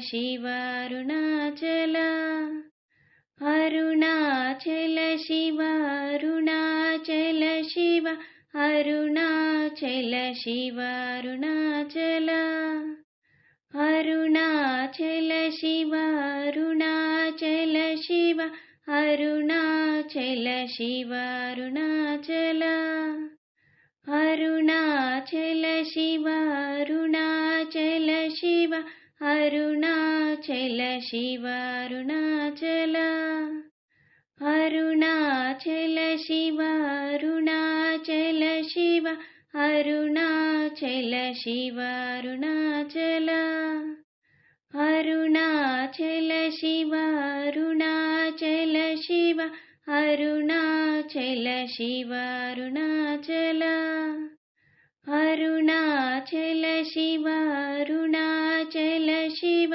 Arunachal Shiva Arunachal Arunachal Shiva. Arunachal Shiva Arunachal Shiva Arunachal Arunachal Shiva. Arunachal Shiva Arunachal Shiva Arunachal Shiva Arunachal Arunachal Shiva Arunachal Shiva Arunachal Shiva Arunachal Arunachal Shiva Arunachal Shiva Arunachal Shiva Arunachal Arunachal Shiva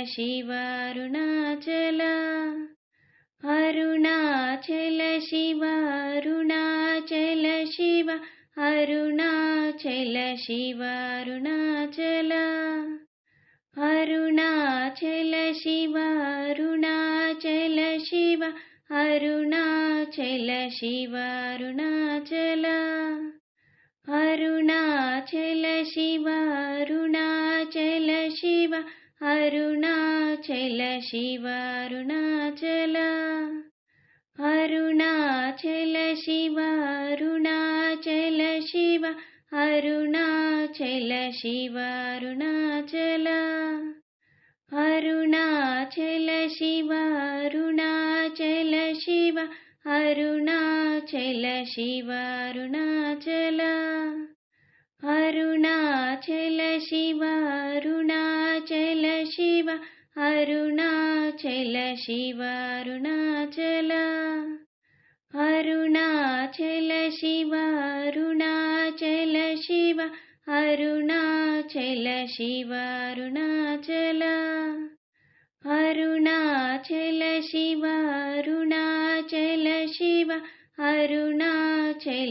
Arunachal Shiva Arunachal Arunachal Shiva. Arunachal Shiva Arunachal Shiva Arunachal Arunachal Shiva. Arunachal Shiva Arunachal Shiva Arunachal Arunachal Shiva Arunachal Shiva Arunachal. Shiva Arunachal Arunachal Shiva Arunachal Shiva Arunachal. Shiva Arunachal Arunachal Shiva Arunachal Shiva Arunachal Shiva Arunachal Arunachal Shiva Arunachal Shiva Arunachal Shiva Arunachal Arunachal Shiva Arunachal Shiva Arunachal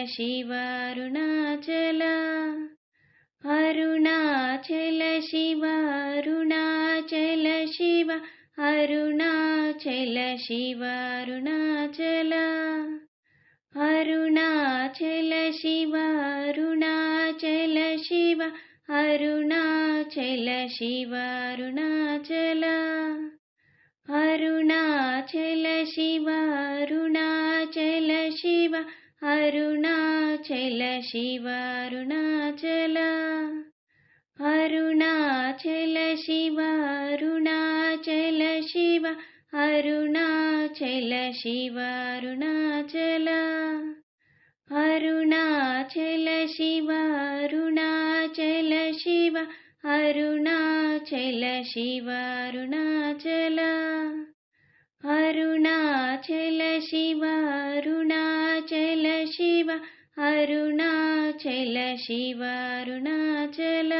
Arunachal Shiva Arunachal Arunachal Shiva Arunachal Shiva Arunachal Shiva Arunachal Arunachal Shiva Arunachal Shiva Arunachal Shiva Arunachal Arunachal Shiva Arunachal Shiva Arunachal. Shiva Arunachal Arunachal Shiva Arunachal Shiva Arunachal Shiva Arunachal. Arunachal Shiva Arunachal Shiva Arunachal Shiva Shiva Arunachal Shiva Arunachal.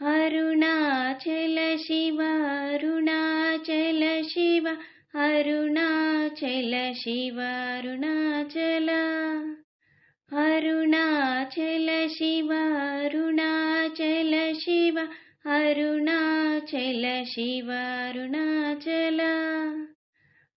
Arunachal Shiva Arunachal Shiva Arunachal Shiva Arunachal. Arunachal Shiva Arunachal Shiva Arunachal Shiva Arunachal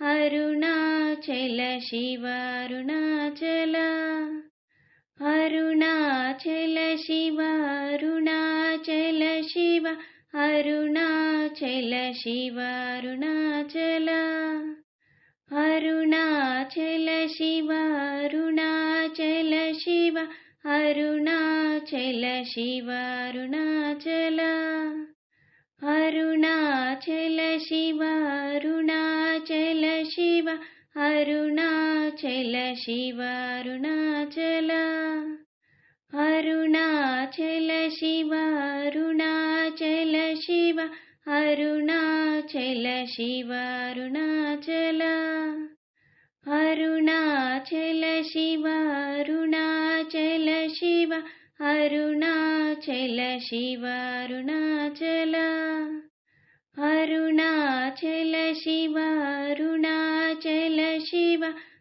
Arunachal Shiva Arunachal. Arunachal Shiva Arunachal Shiva Arunachal Shiva Arunachal. Arunachal Shiva Arunachal Shiva Arunachal Shiva Arunachal Arunachal Shiva. Arunachal Shiva Arunachal Shiva Arunachal Arunachal Shiva. Arunachal Shiva Arunachal Shiva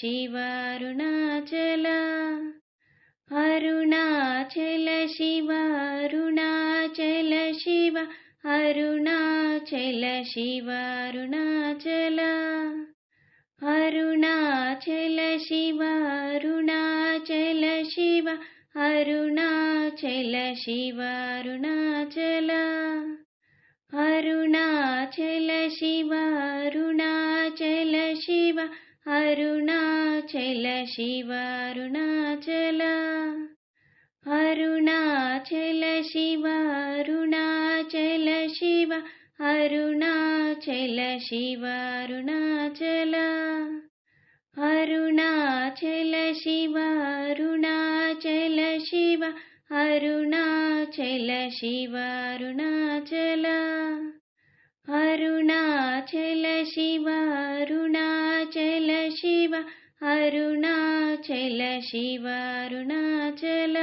Arunachal Shiva Arunachal Arunachal Shiva. Arunachal Shiva Arunachal Shiva Arunachal Arunachal Shiva. Arunachal Shiva Arunachal Shiva Arunachal Arunachal Shiva Arunachal Shiva Arunachal. Shiva Arunachal Arunachal Shiva Arunachal Shiva Arunachal Shiva Arunachal. Arunachal Shiva Arunachal Shiva Arunachal Shiva Arunachal.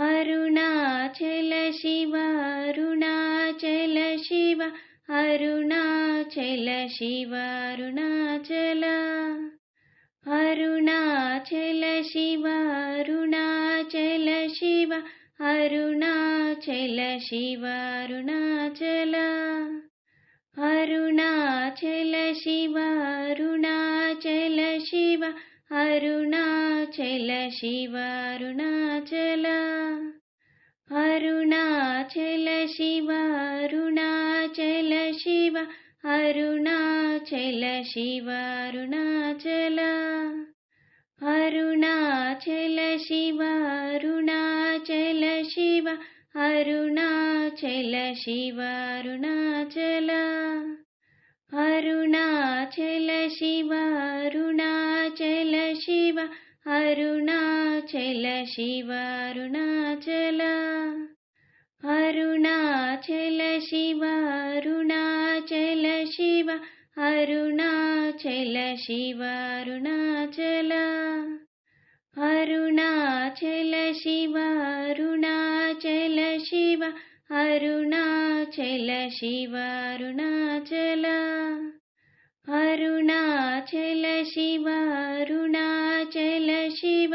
Arunachal Shiva Arunachal Shiva Arunachal Shiva Arunachal. Arunachal Shiva Arunachal Shiva Arunachal Shiva Arunachal Arunachal Shiva Arunachal Shiva Arunachal Shiva Arunachal Arunachal Shiva Arunachal Shiva Arunachal Shiva Arunachal. Arunachal Shiva Arunachal Shiva Aruna Shiva Arunachal. Arunachal Shiva Arunachal Shiva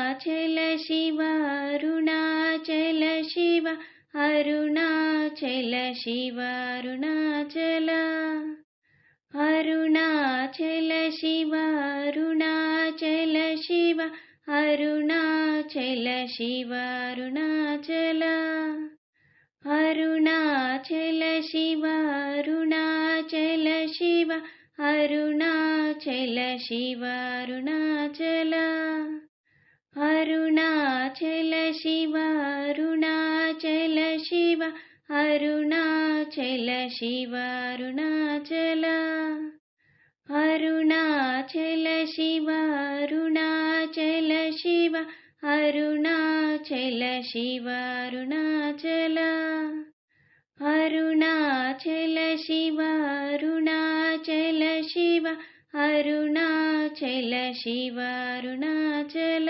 Arunachal Shiva Arunachal. Arunachal Shiva Arunachal Shiva Arunachal Shiva Arunachal. Arunachal Shiva Arunachal Shiva Arunachal Shiva Arunachal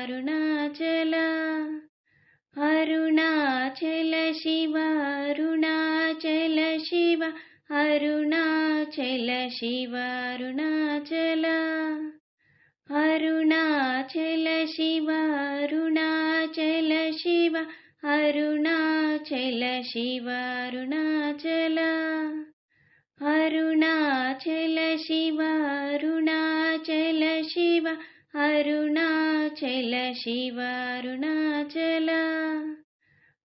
Arunachal Shiva Arunachal. Arunachal Shiva Arunachal Shiva Arunachal Shiva Arunachal. Arunachal Shiva Arunachal Shiva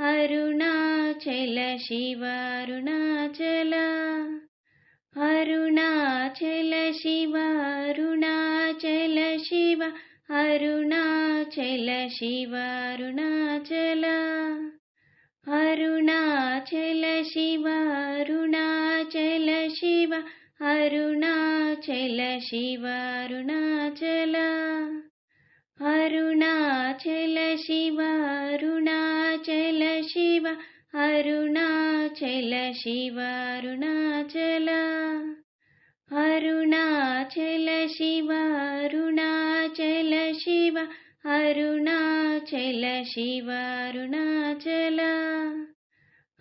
Arunachal Shiva Arunachal. Arunachal Shiva Arunachal Shiva Arunachal Shiva Arunachal. Arunachal Shiva Arunachal Shiva Arunachal Shiva Arunachal. Arunachal Arunachal Shiva Arunachal Arunachal Shiva. Arunachal Shiva Arunachal Shiva Arunachal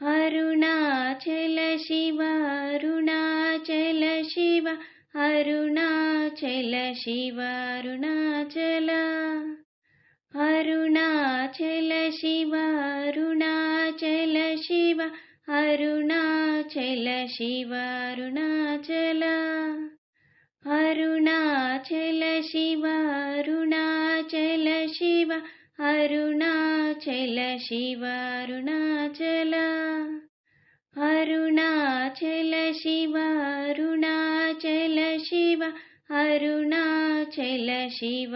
Arunachal Shiva. Arunachal Shiva Arunachal Shiva Arunachal Arunachal Shiva Arunachal Shiva Arunachal. Shiva Arunachal Arunachal Shiva Arunachal. Shiva Arunachal Shiva Arunachal Arunachal Shiva Arunachal. Shiva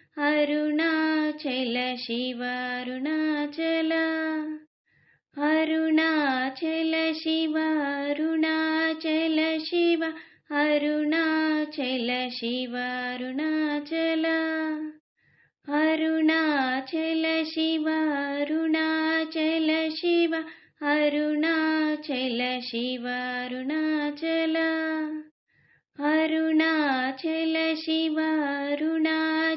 Arunachal Shiva Arunachal. Arunachal Shiva Arunachal Shiva Arunachal Shiva Arunachal. Arunachal Shiva Arunachal Shiva Arunachal Shiva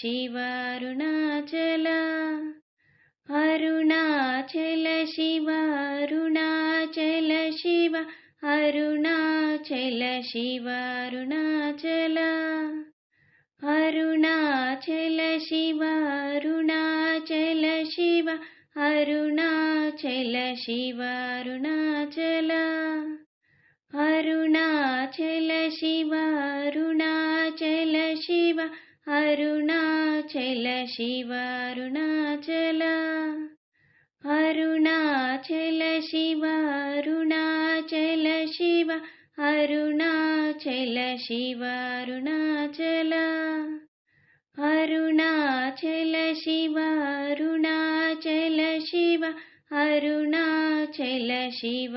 Arunachal Shiva Arunachal Arunachal Shiva Arunachal Shiva Arunachal Shiva Arunachal Arunachal Shiva Arunachal Shiva Arunachal Shiva Arunachal Arunachal Shiva Arunachal Shiva Arunachal. Shiva Arunachal Arunachal Shiva Arunachal. Shiva Arunachal Shiva Arunachal Arunachal Shiva Arunachal. Shiva